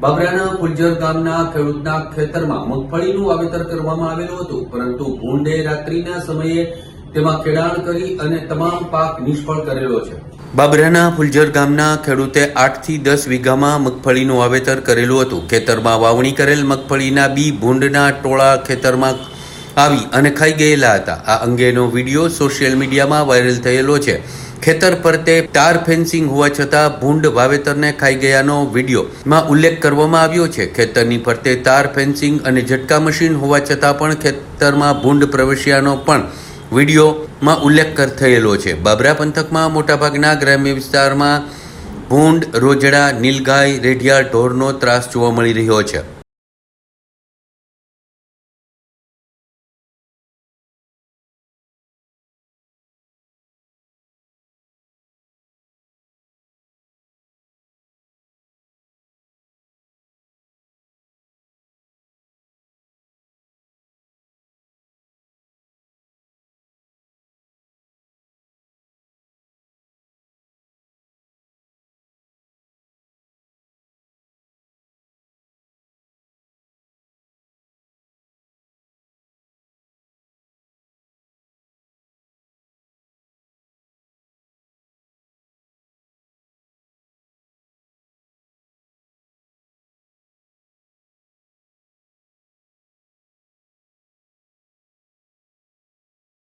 બાબરાના ફુલજર ગામના ખેડૂતના ખેતરમાં મગફળીનું વાવેતર કરવામાં આવેલું હતું, પરંતુ ભૂંડે રાત્રિના સમયે તેમાં ખેડાણ કરી અને તમામ પાક નિષ્ફળ કરેલો છે. બાબરાના ફુલજર ગામના ખેડૂતે આઠથી દસ વીઘામાં મગફળીનું વાવેતર કરેલું હતું. ખેતરમાં વાવણી કરેલ મગફળીના બી ભૂંડના ટોળા ખેતરમાં આવી અને ખાઈ ગયેલા હતા. આ અંગેનો વીડિયો સોશિયલ મીડિયામાં વાયરલ થયેલો છે. ખેતર પર તે તાર ફેન્સિંગ હોવા છતાં ભૂંડ વાવેતરને ખાઈ ગયાનો વિડીયોમાં ઉલ્લેખ કરવામાં આવ્યો છે. ખેતરની ફરતે તાર ફેન્સિંગ અને ઝટકા મશીન હોવા છતાં પણ ખેતરમાં ભૂંડ પ્રવેશ્યાનો પણ વિડીયોમાં ઉલ્લેખ થયેલો છે. બાબરા પંથકમાં મોટાભાગના ગ્રામ્ય વિસ્તારમાં ભૂંડ, રોજડા, નીલગાય રેઢિયા ઢોરનો ત્રાસ જોવા મળી રહ્યો છે.